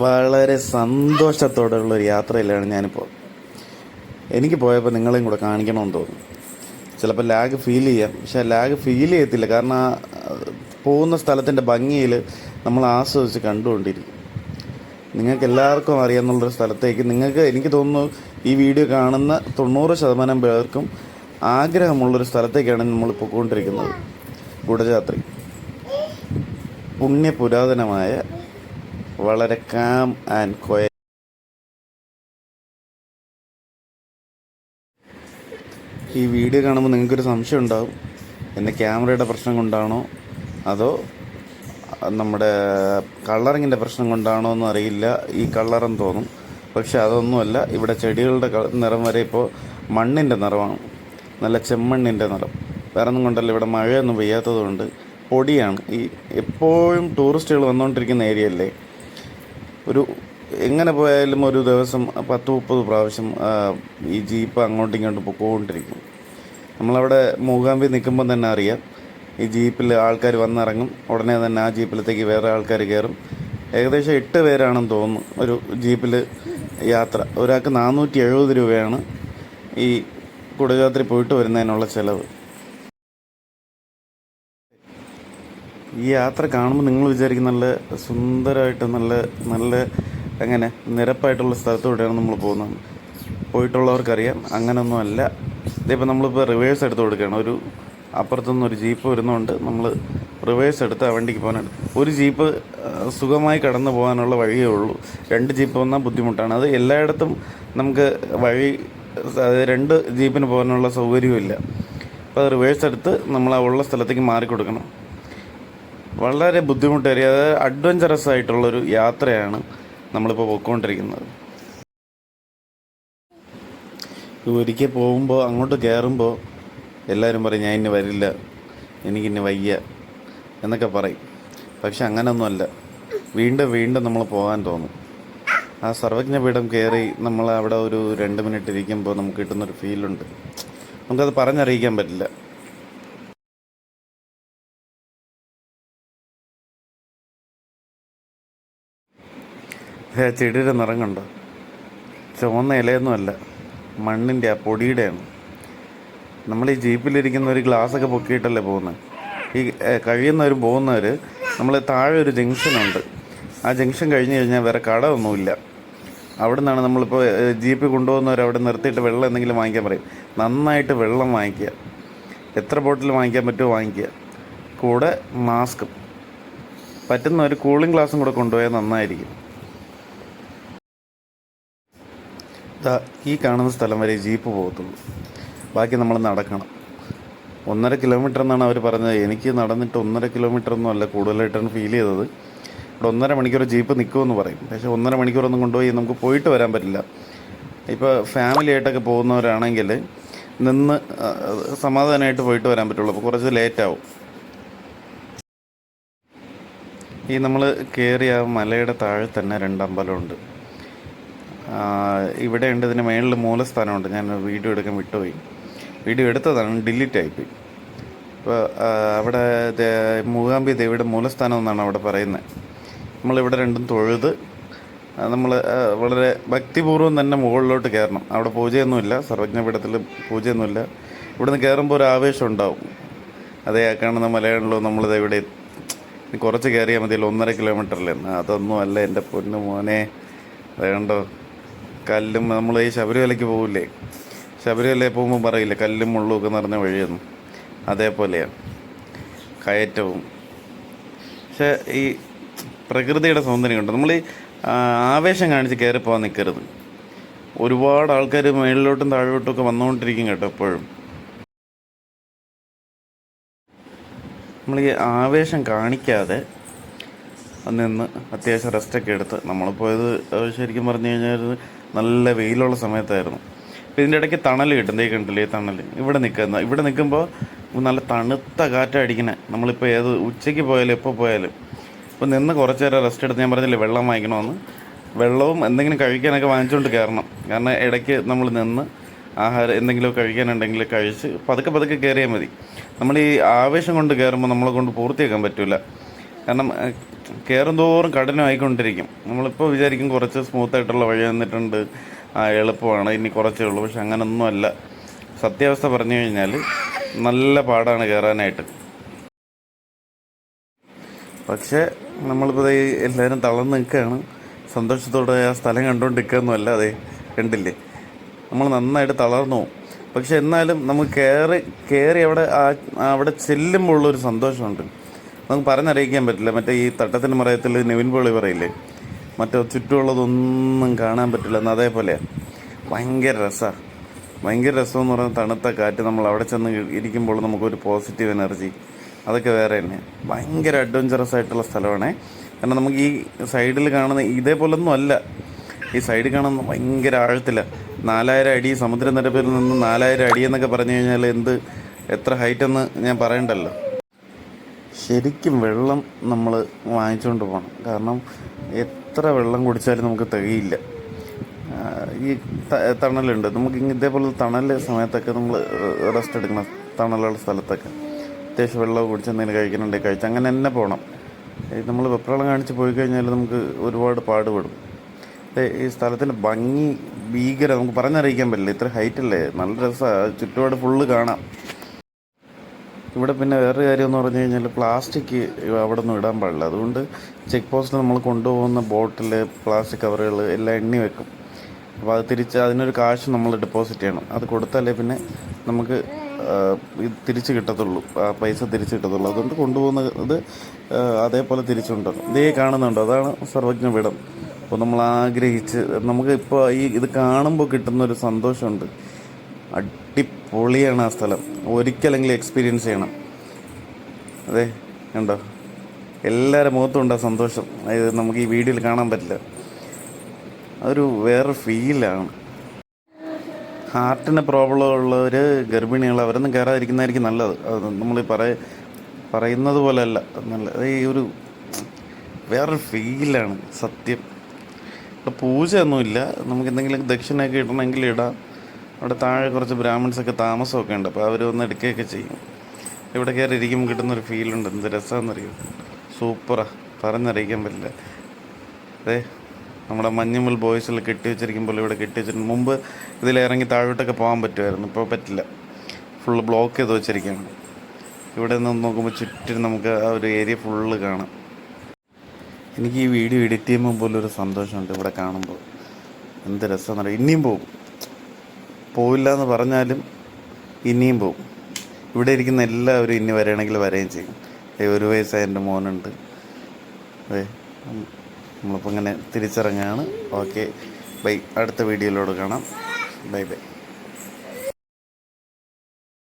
വളരെ സന്തോഷത്തോടെയുള്ള ഒരു യാത്രയിലാണ് ഞാനിപ്പോൾ. എനിക്ക് പോയപ്പോൾ നിങ്ങളെയും കൂടെ കാണിക്കണമെന്ന് തോന്നുന്നു. ചിലപ്പോൾ ലാഗ് ഫീൽ ചെയ്യാം. പക്ഷെ ആ ലാഗ് ഫീൽ ചെയ്യത്തില്ല. കാരണം ആ പോകുന്ന സ്ഥലത്തിന്റെ ഭംഗിയിൽ നമ്മൾ ആസ്വദിച്ച് കണ്ടുകൊണ്ടിരിക്കും. നിങ്ങൾക്ക് എല്ലാവർക്കും അറിയാമെന്നുള്ളൊരു സ്ഥലത്തേക്ക് നിങ്ങൾക്ക് എനിക്ക് തോന്നുന്നു ഈ വീഡിയോ കാണുന്ന തൊണ്ണൂറ് ശതമാനം പേർക്കും ആഗ്രഹമുള്ളൊരു സ്ഥലത്തേക്കാണ് നമ്മൾ പോയിക്കൊണ്ടിരിക്കുന്നത്. ഗുഡജാത്രി പുണ്യപുരാതനമായ വളരെ കാം ആൻഡ് കോയ ഈ വീഡിയോ കാണുമ്പോൾ നിങ്ങൾക്കൊരു സംശയം ഉണ്ടാവും. എന്റെ ക്യാമറയുടെ പ്രശ്നം കൊണ്ടാണോ? അതോ നമ്മുടെ കളറിങ്ങിന്റെ പ്രശ്നം കൊണ്ടാണോ എന്ന് അറിയില്ല. ഈ കളറെന്ന് തോന്നും. പക്ഷെ അതൊന്നുമല്ല. ഇവിടെ ചെടികളുടെ നിറം വരെ ഇപ്പോൾ മണ്ണിന്റെ നിറമാണ്. നല്ല ചെമ്മണ്ണിന്റെ നിറം. വേറെ ഒന്നും കൊണ്ടല്ല. ഇവിടെ മഴയൊന്നും പെയ്യാത്തത് കൊണ്ട് പൊടിയാണ്. ഈ എപ്പോഴും ടൂറിസ്റ്റുകൾ വന്നുകൊണ്ടിരിക്കുന്ന ഏരിയ അല്ലേ? ഒരു എങ്ങനെ പോയാലും ഒരു ദിവസം പത്ത് മുപ്പത് പ്രാവശ്യം ഈ ജീപ്പ് അങ്ങോട്ടും ഇങ്ങോട്ടും പൊക്കോണ്ടിരിക്കും. നമ്മളവിടെ മൂകാമ്പി നിൽക്കുമ്പോൾ തന്നെ അറിയാം ഈ ജീപ്പിൽ ആൾക്കാർ വന്നിറങ്ങും ഉടനെ തന്നെ ആ ജീപ്പിലത്തേക്ക് വേറെ ആൾക്കാർ കയറും. ഏകദേശം എട്ട് പേരാണെന്ന് തോന്നുന്നു ഒരു ജീപ്പിൽ യാത്ര. ഒരാൾക്ക് നാനൂറ്റി എഴുപത് രൂപയാണ് ഈ കുടജാത്രി പോയിട്ട് വരുന്നതിനുള്ള ചിലവ്. ഈ യാത്ര കാണുമ്പോൾ നിങ്ങൾ വിചാരിക്കും നല്ല സുന്ദരമായിട്ട് നല്ല നല്ല അങ്ങനെ നിരപ്പായിട്ടുള്ള സ്ഥലത്തൂടെയാണ് നമ്മൾ പോകുന്നത്. പോയിട്ടുള്ളവർക്കറിയാം. അങ്ങനൊന്നും അല്ല. ഇതിപ്പോൾ നമ്മളിപ്പോൾ റിവേഴ്സ് എടുത്ത് കൊടുക്കുകയാണ്. ഒരു അപ്പുറത്തുനിന്ന് ഒരു ജീപ്പ് വരുന്നതുകൊണ്ട് നമ്മൾ റിവേഴ്സ് എടുത്ത് ആ വണ്ടിക്ക് പോകാനാണ്. ഒരു ജീപ്പ് സുഖമായി കടന്നു പോകാനുള്ള വഴിയേ ഉള്ളൂ. രണ്ട് ജീപ്പ് വന്നാൽ ബുദ്ധിമുട്ടാണ്. അത് എല്ലായിടത്തും നമുക്ക് വഴി രണ്ട് ജീപ്പിന് പോകാനുള്ള സൗകര്യവും അപ്പോൾ അത് റിവേഴ്സ് എടുത്ത് നമ്മൾ ആ ഉള്ള സ്ഥലത്തേക്ക് മാറിക്കൊടുക്കണം. വളരെ ബുദ്ധിമുട്ടേറിയ അതായത് അഡ്വഞ്ചറസ് ആയിട്ടുള്ളൊരു യാത്രയാണ് നമ്മളിപ്പോൾ പോയിക്കൊണ്ടിരിക്കുന്നത്. ഒരിക്കൽ പോകുമ്പോൾ അങ്ങോട്ട് കയറുമ്പോൾ എല്ലാവരും പറയും ഞാൻ ഇനി വരില്ല. എനിക്കിനി വയ്യ. എന്നൊക്കെ പറയും. പക്ഷെ അങ്ങനെയൊന്നുമല്ല വീണ്ടും വീണ്ടും നമ്മൾ പോകാൻ തോന്നും. ആ സർവജ്ഞപീഠം കയറി നമ്മൾ അവിടെ ഒരു രണ്ട് മിനിറ്റ് ഇരിക്കുമ്പോൾ നമുക്ക് കിട്ടുന്നൊരു ഫീലുണ്ട് നമുക്കത് പറഞ്ഞറിയിക്കാൻ പറ്റില്ല. ഹേ ചെടിയുടെ നിറം കണ്ടോ ചുവന്ന ഇലയൊന്നുമല്ല മണ്ണിന്റെ ആ പൊടിയുടെയാണ്. നമ്മൾ ഈ ജീപ്പിലിരിക്കുന്ന ഒരു ഗ്ലാസ്സൊക്കെ പൊക്കിയിട്ടല്ലേ പോകുന്നത്? ഈ കഴിയുന്നവർ പോകുന്നവർ നമ്മൾ താഴെ ഒരു ജംഗ്ഷനുണ്ട്. ആ ജംഗ്ഷൻ കഴിഞ്ഞ് കഴിഞ്ഞാൽ വേറെ കട ഒന്നുമില്ല അവിടെ നിന്നാണ് നമ്മളിപ്പോൾ ജീപ്പ് കൊണ്ടുപോകുന്നവർ അവിടെ നിർത്തിയിട്ട് വെള്ളം എന്തെങ്കിലും വാങ്ങിക്കാൻ പറയും. നന്നായിട്ട് വെള്ളം വാങ്ങിക്കുക. എത്ര ബോട്ടിൽ വാങ്ങിക്കാൻ പറ്റുമോ വാങ്ങിക്കുക. കൂടെ മാസ്കും. പറ്റുന്ന ഒരു കൂളിംഗ് ഗ്ലാസും കൂടെ കൊണ്ടുപോയാൽ നന്നായിരിക്കും ദാ ഈ കാണുന്ന സ്ഥലം വരെ ജീപ്പ് പോകത്തുള്ളൂ. ബാക്കി നമ്മൾ നടക്കണം. ഒന്നര കിലോമീറ്റർ എന്നാണ് അവർ പറഞ്ഞത്. എനിക്ക് നടന്നിട്ട് ഒന്നര കിലോമീറ്റർ ഒന്നും അല്ല കൂടുതലായിട്ടാണ് ഫീൽ ചെയ്തത്. ഇവിടെ ഒന്നര മണിക്കൂർ ജീപ്പ് നിൽക്കുമെന്ന് പറയും. പക്ഷേ ഒന്നര മണിക്കൂറൊന്നും കൊണ്ടുപോയി നമുക്ക് പോയിട്ട് വരാൻ പറ്റില്ല. ഇപ്പോൾ ഫാമിലി ആയിട്ടൊക്കെ പോകുന്നവരാണെങ്കിൽ നിന്ന് സമാധാനമായിട്ട് പോയിട്ട് വരാൻ പറ്റുള്ളൂ. അപ്പോൾ കുറച്ച് ലേറ്റാവും ഈ നമ്മൾ കയറിയ മലയുടെ താഴെ തന്നെ രണ്ട് അമ്പലമുണ്ട് ആ, ഇവിടെ ഉണ്ട് ഇതിന്റെ മേളിൽ മൂലസ്ഥാനമുണ്ട് ഞാൻ വീഡിയോ എടുക്കാൻ വിട്ടുപോയി. വീഡിയോ എടുത്തതാണ് ഡിലീറ്റ് ആയിപ്പോയി. ഇപ്പോൾ അവിടെ മൂകാംബി ദേവിയുടെ മൂലസ്ഥാനം എന്നാണ് അവിടെ പറയുന്നത്. നമ്മളിവിടെ രണ്ടും തൊഴുത് നമ്മൾ വളരെ ഭക്തിപൂർവം തന്നെ മുകളിലോട്ട് കയറണം. അവിടെ പൂജയൊന്നുമില്ല സർവജ്ഞപീഠത്തിൽ പൂജയൊന്നുമില്ല. ഇവിടുന്ന് കയറുമ്പോൾ ഒരു ആവേശം ഉണ്ടാവും. അതേ കാണുന്ന മലയാളല്ലോ നമ്മളിത് ഇവിടെ കുറച്ച് കയറിയാൽ മതിയല്ലോ ഒന്നര കിലോമീറ്ററിൽ അതൊന്നും അല്ല എന്റെ പൊന്നു മോനെ. അത് കണ്ടോ? കല്ലും നമ്മൾ ഈ ശബരിമലയ്ക്ക് പോകില്ലേ ശബരിമലയിൽ പോകുമ്പോൾ പറയില്ലേ കല്ലും മുള്ളും ഒക്കെ നിറഞ്ഞ വഴിയൊന്നും. അതേപോലെയാണ്. കയറ്റവും. പക്ഷേ ഈ പ്രകൃതിയുടെ സൗന്ദര്യം കണ്ടോ? നമ്മൾ ഈ ആവേശം കാണിച്ച് കയറി പോകാൻ നിൽക്കരുത് ഒരുപാട് ആൾക്കാർ മേളിലോട്ടും താഴോട്ടും ഒക്കെ വന്നുകൊണ്ടിരിക്കും കേട്ടോ എപ്പോഴും. നമ്മൾ ഈ ആവേശം കാണിക്കാതെ നിന്ന് അത്യാവശ്യം റെസ്റ്റൊക്കെ എടുത്ത് നമ്മൾ പോയത് ശരിക്കും പറഞ്ഞു കഴിഞ്ഞാൽ നല്ല വെയിലുള്ള സമയത്തായിരുന്നു. അപ്പോൾ ഇതിന്റെ ഇടയ്ക്ക് തണൽ കിട്ടും. ദേ കണ്ടില്ലേ തണൽ? ഇവിടെ നിൽക്കുന്ന ഇവിടെ നിൽക്കുമ്പോൾ നല്ല തണുത്ത കാറ്റടിക്കണേ നമ്മളിപ്പോൾ ഏത് ഉച്ചയ്ക്ക് പോയാലും എപ്പോൾ പോയാലും. ഇപ്പോൾ നിന്ന് കുറച്ച് നേരം റെസ്റ്റ് എടുത്ത് ഞാൻ പറഞ്ഞില്ലേ വെള്ളം വാങ്ങിക്കണമെന്ന് വെള്ളവും എന്തെങ്കിലും കഴിക്കാനൊക്കെ വാങ്ങിച്ചുകൊണ്ട് കയറണം. കാരണം ഇടയ്ക്ക് നമ്മൾ നിന്ന് ആഹാരം എന്തെങ്കിലും കഴിക്കാനുണ്ടെങ്കിൽ കഴിച്ച് പതുക്കെ പതുക്കെ കയറിയാൽ മതി. നമ്മൾ ഈ ആവേശം കൊണ്ട് കയറുമ്പോൾ നമ്മളെ കൊണ്ട് പൂർത്തിയാക്കാൻ പറ്റില്ല കാരണം കയറും തോറും കഠിനമായിക്കൊണ്ടിരിക്കും. നമ്മളിപ്പോൾ വിചാരിക്കും കുറച്ച് സ്മൂത്ത് ആയിട്ടുള്ള വഴി വന്നിട്ടുണ്ട് ആ എളുപ്പമാണ്. ഇനി കുറച്ചേ ഉള്ളൂ. പക്ഷെ അങ്ങനൊന്നും അല്ല സത്യാവസ്ഥ പറഞ്ഞു കഴിഞ്ഞാൽ നല്ല പാടാണ് കയറാനായിട്ട് പക്ഷേ നമ്മളിപ്പോൾ എല്ലാവരും തളർന്ന് നിൽക്കുകയാണ്. സന്തോഷത്തോടെ ആ സ്ഥലം കണ്ടുകൊണ്ട് നിൽക്കുകയൊന്നുമല്ല അതെ കണ്ടില്ലേ? നമ്മൾ നന്നായിട്ട് തളർന്നു പോകും. പക്ഷെ എന്നാലും നമുക്ക് കയറി കയറി അവിടെ അവിടെ ചെല്ലുമ്പോൾ ഉള്ളൊരു സന്തോഷമുണ്ട്. നമുക്ക് പറഞ്ഞറിയിക്കാൻ പറ്റില്ല. മറ്റേ ഈ തട്ടത്തിന്റെ മറയത്തിൽ നിവിൻ പോളി പറയില്ലേ? മറ്റേ ചുറ്റുമുള്ളതൊന്നും കാണാൻ പറ്റില്ല. എന്ന് അതേപോലെയാണ് ഭയങ്കര രസമാണ് ഭയങ്കര രസമെന്ന് പറയുന്നത് തണുത്ത കാറ്റ് നമ്മൾ അവിടെ ചെന്ന് ഇരിക്കുമ്പോൾ നമുക്കൊരു പോസിറ്റീവ് എനർജി അതൊക്കെ വേറെ തന്നെ. ഭയങ്കര അഡ്വഞ്ചറസ് ആയിട്ടുള്ള സ്ഥലമാണ്. കാരണം നമുക്ക് ഈ സൈഡിൽ കാണുന്ന ഇതേപോലൊന്നും അല്ല. ഈ സൈഡിൽ കാണുന്ന ഭയങ്കര ആഴത്തില്ല നാലായിരം അടി സമുദ്രനിരപ്പിൽ നിന്ന് നാലായിരം അടി എന്നൊക്കെ പറഞ്ഞു കഴിഞ്ഞാൽ എന്ത് എത്ര ഹൈറ്റ് എന്ന് ഞാൻ പറയണ്ടല്ലോ. ശരിക്കും വെള്ളം നമ്മൾ വാങ്ങിച്ചുകൊണ്ട് പോകണം കാരണം എത്ര വെള്ളം കുടിച്ചാലും നമുക്ക് തികയില്ല. ഈ തണലുണ്ട്. നമുക്ക് ഇതേപോലെ തണൽ സമയത്തൊക്കെ നമ്മൾ റെസ്റ്റ് എടുക്കണം. തണലുള്ള സ്ഥലത്തൊക്കെ. അത്യാവശ്യം വെള്ളം കുടിച്ച് എന്തെങ്കിലും കഴിക്കണുണ്ടെങ്കിൽ കഴിച്ച്. അങ്ങനെ തന്നെ പോകണം നമ്മൾ വെപ്രാളം കാണിച്ച് പോയി കഴിഞ്ഞാൽ നമുക്ക് ഒരുപാട് പാടുപെടും. ഈ സ്ഥലത്തിന്റെ ഭംഗി ഭീകരം നമുക്ക് പറഞ്ഞറിയിക്കാൻ പറ്റില്ല. ഇത്ര ഹൈറ്റ് അല്ലേ? നല്ല രസമാണ് ചുറ്റുപാട് ഫുള്ള് കാണാം. ഇവിടെ പിന്നെ വേറൊരു കാര്യം എന്ന് പറഞ്ഞു കഴിഞ്ഞാൽ പ്ലാസ്റ്റിക് അവിടെ ഒന്നും ഇടാൻ പാടില്ല. അതുകൊണ്ട് ചെക്ക് പോസ്റ്റിൽ നമ്മൾ കൊണ്ടുപോകുന്ന ബോട്ടിൽ പ്ലാസ്റ്റിക് കവറുകൾ എല്ലാം എണ്ണി വെക്കും. അപ്പോൾ അത് തിരിച്ച് അതിനൊരു കാശ് നമ്മൾ ഡെപ്പോസിറ്റ് ചെയ്യണം. അത് കൊടുത്താലേ പിന്നെ നമുക്ക് ഇത് തിരിച്ച് കിട്ടത്തുള്ളൂ. ആ പൈസ തിരിച്ച് കിട്ടത്തുള്ളൂ. അതുകൊണ്ട് കൊണ്ടുപോകുന്നത് അതേപോലെ തിരിച്ചുണ്ടല്ലോ ഇതേ കാണുന്നുണ്ടോ. അതാണ് സർവജ്ഞ പീഠം. അപ്പോൾ നമ്മൾ ആഗ്രഹിച്ച് നമുക്ക് ഇപ്പോൾ ഈ ഇത് കാണുമ്പോൾ കിട്ടുന്നൊരു സന്തോഷമുണ്ട്. അടിപൊളിയാണ് ആ സ്ഥലം. ഒരിക്കലെങ്കിലും എക്സ്പീരിയൻസ് ചെയ്യണം. അതെ കണ്ടോ? എല്ലാവരുടെ മുഖത്തും ആ സന്തോഷം? അതായത് നമുക്ക് ഈ വീഡിയോയിൽ കാണാൻ പറ്റില്ല. അതൊരു വേറെ ഫീലാണ് ഹാർട്ടിന് പ്രോബ്ലം ഉള്ളവർ ഗർഭിണികൾ അവരൊന്നും കയറാതിരിക്കുന്നതായിരിക്കും നല്ലത്. അത് നമ്മൾ പറയ പറയുന്നത് പോലെയല്ല. നല്ല ഈ ഒരു വേറൊരു ഫീലാണ് സത്യം. പൂജയൊന്നുമില്ല. നമുക്ക് എന്തെങ്കിലും ദക്ഷിണയൊക്കെ ഇടണമെങ്കിൽ ഇടാം. അവിടെ താഴെ കുറച്ച് ബ്രാഹ്മിൺസൊക്കെ താമസമൊക്കെ ഉണ്ട്. അപ്പോൾ അവർ വന്ന് എടുക്കുകയൊക്കെ ചെയ്യും. ഇവിടെ കയറി ഇരിക്കുമ്പോൾ കിട്ടുന്നൊരു ഫീലുണ്ട് എന്ത് രസമെന്നറിയോ സൂപ്പറാ. പറഞ്ഞറിയിക്കാൻ പറ്റില്ല. അതെ നമ്മുടെ മഞ്ഞുമൽ ബോയ്സിൽ കെട്ടി വെച്ചിരിക്കുമ്പോൾ ഇവിടെ കെട്ടി വെച്ചിട്ടുണ്ട്. മുമ്പ് ഇതിലിറങ്ങി താഴോട്ടൊക്കെ പോകാൻ പറ്റുമായിരുന്നു. ഇപ്പോൾ പറ്റില്ല. ഫുള്ള് ബ്ലോക്ക് ചെയ്ത് വെച്ചിരിക്കുകയാണ്. ഇവിടെ നിന്ന് നോക്കുമ്പോൾ ചുറ്റും നമുക്ക് ആ ഒരു ഏരിയ ഫുള്ള് കാണാം. എനിക്ക് ഈ വീഡിയോ എഡിറ്റ് ചെയ്യുമ്പോൾ പോലും ഒരു സന്തോഷമുണ്ട് ഇവിടെ കാണുമ്പോൾ. എന്ത് രസമെന്നറിയാം ഇനിയും പോകും. പോവില്ല എന്ന് പറഞ്ഞാലും ഇനിയും പോവും. ഇവിടെ ഇരിക്കുന്ന എല്ലാവരും ഇനി വരികയാണെങ്കിൽ വരികയും ചെയ്യും. ഒരു വയസ്സായ എന്റെ മോനുണ്ട്. അതെ നമ്മളിപ്പോൾ ഇങ്ങനെ തിരിച്ചിറങ്ങുകയാണ്. Okay bye. അടുത്ത വീഡിയോയിലൂടെ കാണാം. Bye bye.